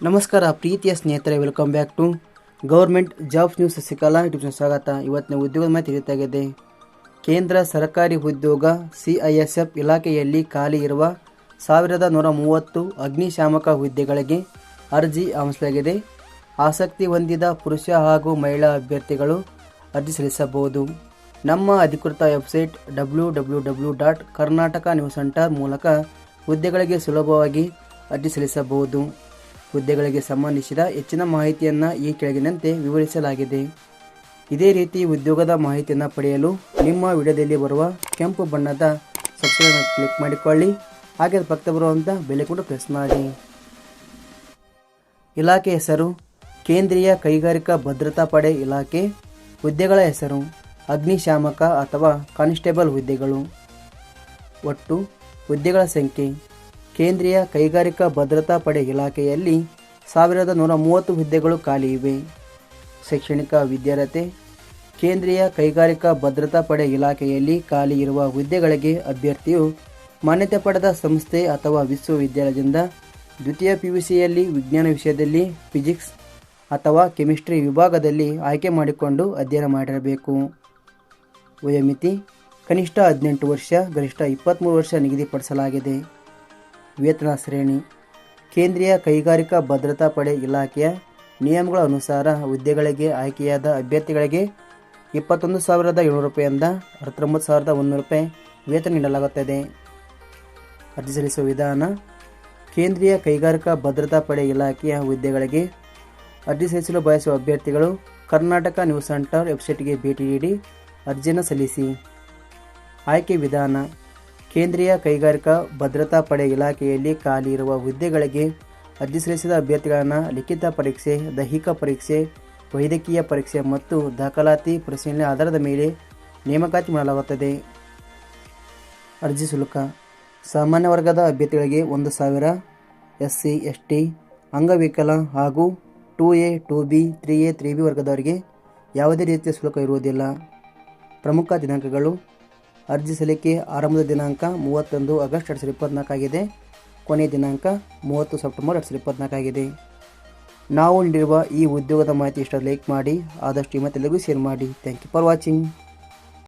ನಮಸ್ಕಾರ, ಪ್ರೀತಿಯ ಸ್ನೇಹಿತರೆ welcome back to government jobs news ಸಿಕ್ಕಲ್ಲ ಯೂಟ್ಯೂಬ್ ಚಾನಲ್ ಸ್ವಾಗತ. ಇವತ್ತಿನ ಉದ್ಯೋಗದ ಮಾಹಿತಿ ತಿಳಿತಾಗಿದೆ ಕೇಂದ್ರ ಸರ್ಕಾರಿ ಉದ್ಯೋಗ ಸಿ ಐ ಎಸ್ ಎಫ್ ಇಲಾಖೆಯಲ್ಲಿ ಖಾಲಿ ಇರುವ ಸಾವಿರದ ನೂರ ಮೂವತ್ತು ಅಗ್ನಿಶಾಮಕ ಹುದ್ದೆಗಳಿಗೆ ಅರ್ಜಿ ಆಹ್ವಾನಿಸಲಾಗಿದೆ ಆಸಕ್ತಿ ಹೊಂದಿದ ಪುರುಷ ಹಾಗೂ ಮಹಿಳಾ ಅಭ್ಯರ್ಥಿಗಳು ಅರ್ಜಿ ಸಲ್ಲಿಸಬಹುದು. ನಮ್ಮ ಅಧಿಕೃತ website W W W dot Karnataka news centre ಮೂಲಕ ಹುದ್ದೆಗಳಿಗೆ ಸುಲಭವಾಗಿ ಅರ್ಜಿ ಸಲ್ಲಿಸಬಹುದು. ಹುದ್ದೆಗಳಿಗೆ ಸಂಬಂಧಿಸಿದ ಹೆಚ್ಚಿನ ಮಾಹಿತಿಯನ್ನು ಈ ಕೆಳಗಿನಂತೆ ವಿವರಿಸಲಾಗಿದೆ. ಇದೇ ರೀತಿ ಉದ್ಯೋಗದ ಮಾಹಿತಿಯನ್ನು ಪಡೆಯಲು ನಿಮ್ಮ ವಿಡಿಯೋದಲ್ಲಿ ಬರುವ ಕೆಂಪು ಬಣ್ಣದ ಸಬ್ಸ್ಕ್ರೈಬ್ ಕ್ಲಿಕ್ ಮಾಡಿಕೊಳ್ಳಿ. ಹಾಗೆ ಪಕ್ಕ ಬರುವಂಥ ಬೆಲೆ ಕೂಡ ಪ್ರೆಸ್ ಮಾಡಿ. ಇಲಾಖೆ ಹೆಸರು, ಕೇಂದ್ರೀಯ ಕೈಗಾರಿಕಾ ಭದ್ರತಾ ಪಡೆ ಇಲಾಖೆ, ಹುದ್ದೆಗಳ ಹೆಸರು, ಅಗ್ನಿಶಾಮಕ ಅಥವಾ ಕಾನ್ಸ್ಟೇಬಲ್ ಹುದ್ದೆಗಳು. ಒಟ್ಟು ಹುದ್ದೆಗಳ ಸಂಖ್ಯೆ ಕೇಂದ್ರೀಯ ಕೈಗಾರಿಕಾ ಭದ್ರತಾ ಪಡೆ ಇಲಾಖೆಯಲ್ಲಿ ಸಾವಿರದ ನೂರ ಮೂವತ್ತು ಹುದ್ದೆಗಳು ಖಾಲಿ ಇವೆ. ಶೈಕ್ಷಣಿಕ ವಿದ್ಯಾರ್ಹತೆ, ಕೇಂದ್ರೀಯ ಕೈಗಾರಿಕಾ ಭದ್ರತಾ ಪಡೆ ಇಲಾಖೆಯಲ್ಲಿ ಖಾಲಿ ಇರುವ ಹುದ್ದೆಗಳಿಗೆ ಅಭ್ಯರ್ಥಿಯು ಮಾನ್ಯತೆ ಪಡೆದ ಸಂಸ್ಥೆ ಅಥವಾ ವಿಶ್ವವಿದ್ಯಾಲಯದಿಂದ ದ್ವಿತೀಯ ಪಿ ಯು ಸಿಯಲ್ಲಿ ವಿಜ್ಞಾನ ವಿಷಯದಲ್ಲಿ ಫಿಸಿಕ್ಸ್ ಅಥವಾ ಕೆಮಿಸ್ಟ್ರಿ ವಿಭಾಗದಲ್ಲಿ ಆಯ್ಕೆ ಮಾಡಿಕೊಂಡು ಅಧ್ಯಯನ ಮಾಡಿರಬೇಕು. ವಯೋಮಿತಿ, ಕನಿಷ್ಠ ಹದಿನೆಂಟು ವರ್ಷ, ಗರಿಷ್ಠ ಇಪ್ಪತ್ತ್ಮೂರು ವರ್ಷ ನಿಗದಿಪಡಿಸಲಾಗಿದೆ. ವೇತನ ಶ್ರೇಣಿ, ಕೇಂದ್ರೀಯ ಕೈಗಾರಿಕಾ ಭದ್ರತಾ ಪಡೆ ಇಲಾಖೆಯ ನಿಯಮಗಳ ಅನುಸಾರ ಹುದ್ದೆಗಳಿಗೆ ಆಯ್ಕೆಯಾದ ಅಭ್ಯರ್ಥಿಗಳಿಗೆ ಇಪ್ಪತ್ತೊಂದು ಸಾವಿರದ ಏಳ್ನೂರು ರೂಪಾಯಿಂದ ಹತ್ತೊಂಬತ್ತು ಸಾವಿರದ ಒಂದೂರು ರೂಪಾಯಿ ವೇತನ ನೀಡಲಾಗುತ್ತದೆ. ಅರ್ಜಿ ಸಲ್ಲಿಸುವ ವಿಧಾನ, ಕೇಂದ್ರೀಯ ಕೈಗಾರಿಕಾ ಭದ್ರತಾ ಪಡೆ ಇಲಾಖೆಯ ಹುದ್ದೆಗಳಿಗೆ ಅರ್ಜಿ ಸಲ್ಲಿಸಲು ಬಯಸುವ ಅಭ್ಯರ್ಥಿಗಳು ಕರ್ನಾಟಕ ನ್ಯೂಸ್ ಸೆಂಟರ್ ವೆಬ್ಸೈಟ್ಗೆ ಭೇಟಿ ನೀಡಿ ಅರ್ಜಿಯನ್ನು ಸಲ್ಲಿಸಿ. ಆಯ್ಕೆ ವಿಧಾನ ಕೇಂದ್ರೀಯ ಕೈಗಾರಿಕಾ ಭದ್ರತಾ ಪಡೆ ಇಲಾಖೆಯಲ್ಲಿ ಖಾಲಿ ಇರುವ ಹುದ್ದೆಗಳಿಗೆ ಅರ್ಜಿ ಸಲ್ಲಿಸಿದ ಅಭ್ಯರ್ಥಿಗಳನ್ನು ಲಿಖಿತ ಪರೀಕ್ಷೆ, ದೈಹಿಕ ಪರೀಕ್ಷೆ, ವೈದ್ಯಕೀಯ ಪರೀಕ್ಷೆ ಮತ್ತು ದಾಖಲಾತಿ ಪರಿಶೀಲನೆ ಆಧಾರದ ಮೇಲೆ ನೇಮಕಾತಿ ಮಾಡಲಾಗುತ್ತದೆ. ಅರ್ಜಿ ಶುಲ್ಕ. ಸಾಮಾನ್ಯ ವರ್ಗದ ಅಭ್ಯರ್ಥಿಗಳಿಗೆ ಒಂದು ಸಾವಿರ ಎಸ್ ಸಿ ಎಸ್ ಟಿ ಅಂಗವಿಕಲ ಹಾಗೂ two A two B three A three B ವರ್ಗದವರಿಗೆ ಯಾವುದೇ ರೀತಿಯ ಶುಲ್ಕ ಇರುವುದಿಲ್ಲ. ಪ್ರಮುಖ ದಿನಾಂಕಗಳು ಅರ್ಜಿ ಸಲ್ಲಿಕೆ ಆರಂಭದ ದಿನಾಂಕ ಮೂವತ್ತೊಂದು ಆಗಸ್ಟ್ ಎರಡು ಸಾವಿರದ ಇಪ್ಪತ್ತ್ನಾಲ್ಕಾಗಿದೆ ಕೊನೆಯ ದಿನಾಂಕ ಮೂವತ್ತು ಸೆಪ್ಟೆಂಬರ್ ಎರಡು ಸಾವಿರದ ಇಪ್ಪತ್ತ್ನಾಲ್ಕಾಗಿದೆ ನಾವು ನೀಡಿರುವ ಈ ಉದ್ಯೋಗದ ಮಾಹಿತಿ ಇಷ್ಟ ಲೈಕ್ ಮಾಡಿ, ಆದಷ್ಟು ಮತ್ತೆಲ್ಲರಿಗೂ ಶೇರ್ ಮಾಡಿ. Thank you for watching